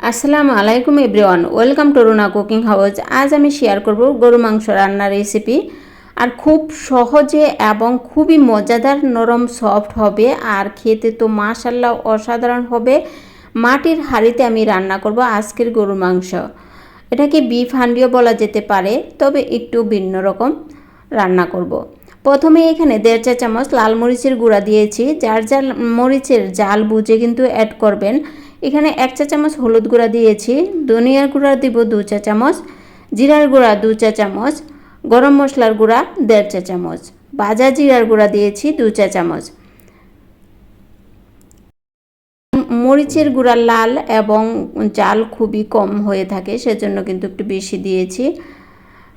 আসসালামু আলাইকুম everyone, welcome to Runa cooking house. আজ আমি শেয়ার করব গরু মাংস রান্নার রেসিপি। আর খুব সহজে এবং খুবই মজাদার নরম সফট হবে, আর খেতে তো মাশাল্লাহ অসাধারণ হবে। মাটির হাঁড়িতে আমি রান্না করব আজকের গরুর মাংস। এটাকে বিফ হান্ডিও বলা যেতে পারে, তবে একটু ভিন্ন রকম রান্না করব। প্রথমে এখানে দেড় চা চামচ লাল মরিচের গুঁড়া দিয়েছি। যার যার মরিচের জাল বুঝে কিন্তু অ্যাড করবেন। এখানে এক চা চামচ হলুদ গুঁড়া দিয়েছি, ধনিয়ার গুঁড়া দিব দু চা চামচ, জিরার গুঁড়া দু চা চামচ, গরম মশলার গুঁড়া দেড় চা চামচ, ভাজা জিরার গুঁড়া দিয়েছি দু চা চামচ। মরিচের গুঁড়া লাল এবং জাল খুবই কম হয়ে থাকে, সেজন্য কিন্তু একটু বেশি দিয়েছি।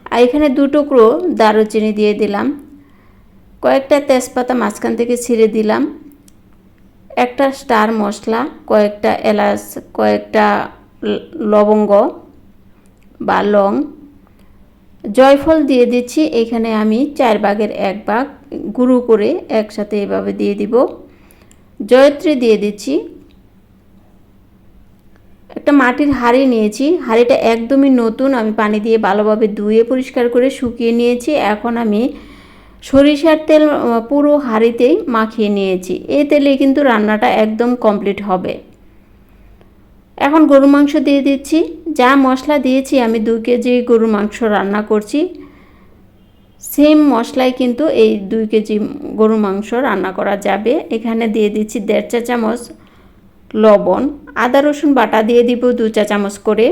আর এখানে দু টুকরো দারুচিনি দিয়ে দিলাম। কয়েকটা তেজপাতা মাঝখান থেকে ছিঁড়ে দিলাম। একটা স্টার মশলা, কয়েকটা এলাচ, কয়েকটা লবঙ্গ বা লং। জয়ফল দিয়ে দিচ্ছি, এখানে আমি চার ভাগের এক ভাগ। গুঁড়ো করে একসাথে এভাবে দিয়ে দিব। জয়ত্রী দিয়ে দিচ্ছি। একটা মাটির হাঁড়ি নিয়েছি। হাঁড়িটা একদমই নতুন, আমি পানি দিয়ে ভালোভাবে ধুয়ে পরিষ্কার করে শুকিয়ে নিয়েছি। এখন আমি সরিষার তেল পুরো হাঁড়িতেই মাখিয়ে নিয়েছি। এই তেলে কিন্তু রান্নাটা একদম কমপ্লিট হবে। এখন গরু মাংস দিয়ে দিচ্ছি। যা মশলা দিয়েছি, আমি দু কেজি গরু মাংস রান্না করছি। সেম মশলায় কিন্তু এই দুই কেজি গরু মাংস রান্না করা যাবে। এখানে দিয়ে দিচ্ছি দেড় চা চামচ লবণ, আদা, রসুন বাটা দিয়ে দিব দু চা চামচ করে।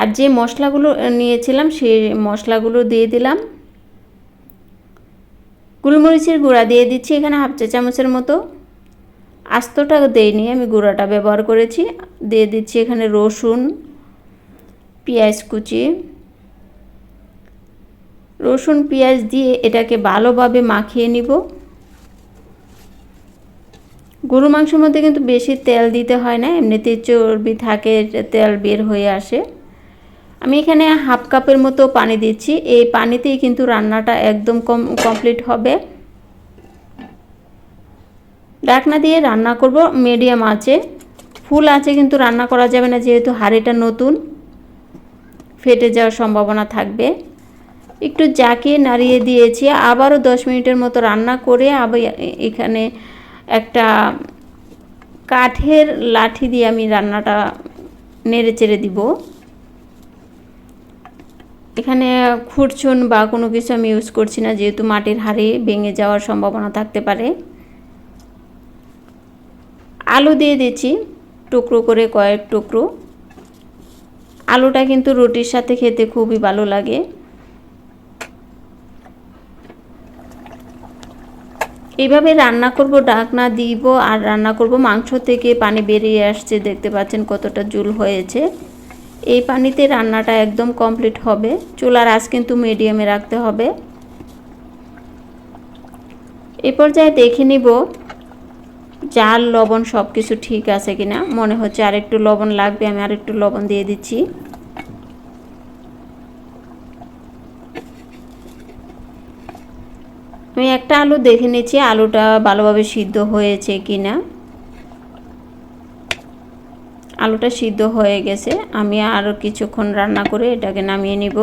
আর যে মশলাগুলো নিয়েছিলাম, সেই মশলাগুলো দিয়ে দিলাম। গোলমরিচের গুঁড়া দিয়ে দিচ্ছি, এখানে হাফ চা চামচের মতো। আস্তটা দেইনি, আমি গুঁড়াটা ব্যবহার করেছি। দিয়ে দিচ্ছি এখানে রসুন, পেঁয়াজ কুচি। রসুন, পেঁয়াজ দিয়ে এটাকে ভালোভাবে মাখিয়ে নিব। গরু মাংসের মধ্যে কিন্তু বেশি তেল দিতে হয় না এমনিতে চর্বি থাকে, তেল বের হয়ে আসে। আমি এখানে হাফ কাপের মতো পানি দিচ্ছি। এই পানিতেই কিন্তু রান্নাটা একদম কম কমপ্লিট হবে। ডাকনা দিয়ে রান্না করব মিডিয়াম আছে ফুল আছে কিন্তু রান্না করা যাবে না, যেহেতু হাঁড়িটা নতুন। ফেটে যাওয়ার সম্ভাবনা থাকবে। একটু জাকিয়ে নাড়িয়ে দিয়েছি। আবারও দশ মিনিটের মতো রান্না করে আবার এখানে একটা কাঠের লাঠি দিয়ে আমি রান্নাটা নেড়ে চেড়ে দিব। এখানে খুরচুন বা কোনো কিছু আমি ইউজ করছি না, যেহেতু মাটির হাড়ি ভেঙে যাওয়ার সম্ভাবনা থাকতে পারে। আলু দিয়ে দিচ্ছি, টুকরো করে কয়েক টুকরো। আলুটা কিন্তু রুটির সাথে খেতে খুবই ভালো লাগে। এইভাবে রান্না করব, ডাকনা দিব আর রান্না করব। মাংস থেকে পানি বেরিয়ে আসছে, দেখতে পাচ্ছেন কতটা জুল হয়েছে। এই পানিতে রান্নাটা একদম কমপ্লিট হবে। চুলার আঁচ কিন্তু মিডিয়ামে রাখতে হবে। এ পর্যায়ে দেখে নিব চাল লবণ সব কিছু ঠিক আছে কিনা। মনে হচ্ছে আর একটু লবণ লাগবে, আমি আর একটু লবণ দিয়ে দিচ্ছি। আমি একটা আলু দেখে নিচ্ছি, আলুটা ভালোভাবে সিদ্ধ হয়েছে কিনা। আলুটা সিদ্ধ হয়ে গেছে। আমি আরও কিছুক্ষণ রান্না করে এটাকে নামিয়ে নিব।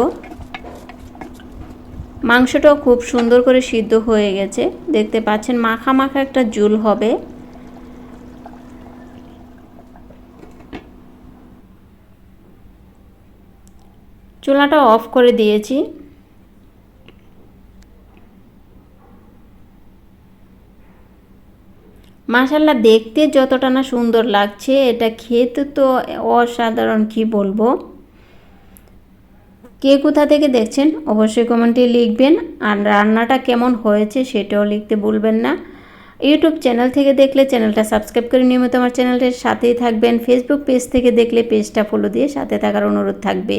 মাংসটাও খুব সুন্দর করে সিদ্ধ হয়ে গেছে। দেখতে পাচ্ছেন মাখা মাখা একটা জুল হবে। চুলাটা অফ করে দিয়েছি। মাসাল্লা দেখতে যতটা না সুন্দর লাগছে, এটা খেতে তো অসাধারণ, কি বলব? কে কোথা থেকে দেখছেন, অবশ্যই কমেন্টে লিখবেন। আর রান্নাটা কেমন হয়েছে, সেটাও লিখতে ভুলবেন না। ইউটিউব চ্যানেল থেকে দেখলে চ্যানেলটা সাবস্ক্রাইব করে নিয়মিত আমার চ্যানেলটির সাথেই থাকবেন। ফেসবুক পেজ থেকে দেখলে পেজটা ফলো দিয়ে সাথে থাকার অনুরোধ থাকবে।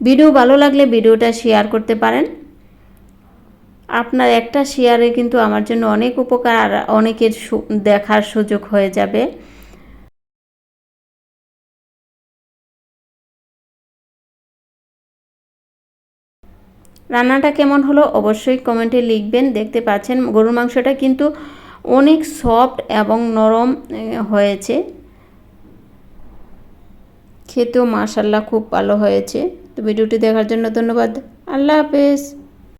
ভিডিও ভালো লাগলে ভিডিওটা শেয়ার করতে পারেন। আপনার একটা শেয়ারে কিন্তু আমার জন্য অনেক উপকার আর অনেকের দেখার সুযোগ হয়ে যাবে। রান্নাটা কেমন হলো অবশ্যই কমেন্টে লিখবেন। দেখতে পাচ্ছেন গরুর মাংসটা কিন্তু অনেক সফট এবং নরম হয়েছে। খেতেও মাশাল্লাহ খুব ভালো হয়েছে। ভিডিওটি দেখার জন্য ধন্যবাদ। আল্লাহ হাফেজ।